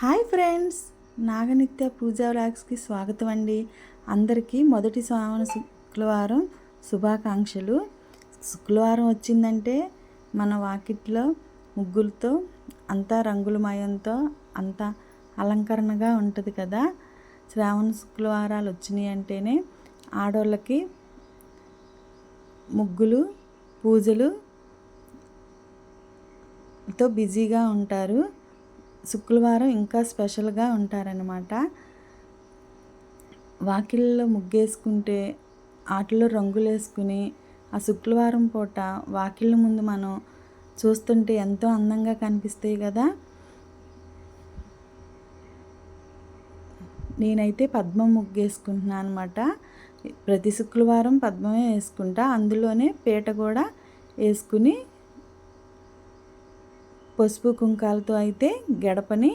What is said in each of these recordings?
Hi friends నాగనిత్య పూజా వ్లాగ్స్కి స్వాగతం అండి. అందరికీ మొదటి శ్రావణ శుక్రవారం శుభాకాంక్షలు. శుక్రవారం వచ్చిందంటే మన వాకిట్లో ముగ్గులతో అంతా రంగులమయంతో అంతా అలంకరణగా ఉంటుంది కదా. శ్రావణ శుక్రవారాలు వచ్చినాయి అంటేనే ఆడవాళ్ళకి ముగ్గులు పూజలు తో బిజీగా ఉంటారు. శుక్రవారం ఇంకా స్పెషల్గా ఉంటారనమాట వాకిల్లో ముగ్గేసుకుంటే ఆటలో రంగులు వేసుకుని ఆ శుక్రవారం పూట వాకిళ్ళ ముందు మనం చూస్తుంటే ఎంతో అందంగా కనిపిస్తాయి కదా. నేనైతే పద్మం ముగ్గేసుకుంటున్నాను అనమాట ప్రతి శుక్రవారం పద్మమే వేసుకుంటా. అందులోనే పీట కూడా వేసుకుని పసుపు కుంకాలతో అయితే గడపని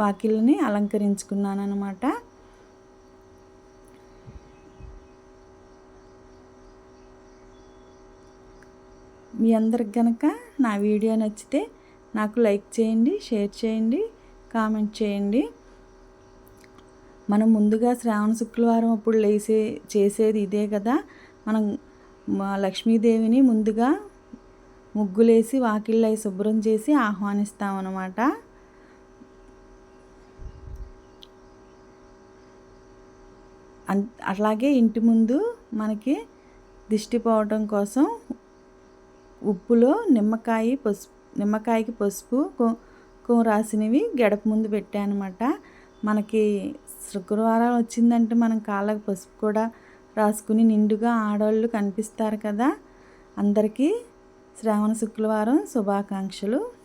వాకిల్ని అలంకరించుకున్నాను అనమాట మీ అందరికి కనుక నా వీడియో నచ్చితే నాకు లైక్ చేయండి షేర్ చేయండి కామెంట్ చేయండి. మనం ముందుగా శ్రావణ శుక్రవారం అప్పుడు లేసే చేసేది ఇదే కదా. మనం లక్ష్మీదేవిని ముందుగా ముగ్గులేసి వాకిళ్ళు అవి శుభ్రం చేసి ఆహ్వానిస్తామన్నమాట. అట్లాగే ఇంటి ముందు మనకి దిష్టి పోవటం కోసం ఉప్పులో నిమ్మకాయ పసుపు నిమ్మకాయకి పసుపు కో రాసినవి గడప ముందు పెట్టానమాట. మనకి శుక్రవారం వచ్చిందంటే మనం కాళ్ళకు పసుపు కూడా రాసుకుని నిండుగా ఆడవాళ్ళు కనిపిస్తారు కదా. అందరికీ శ్రావణ శుక్రవారం శుభాకాంక్షలు.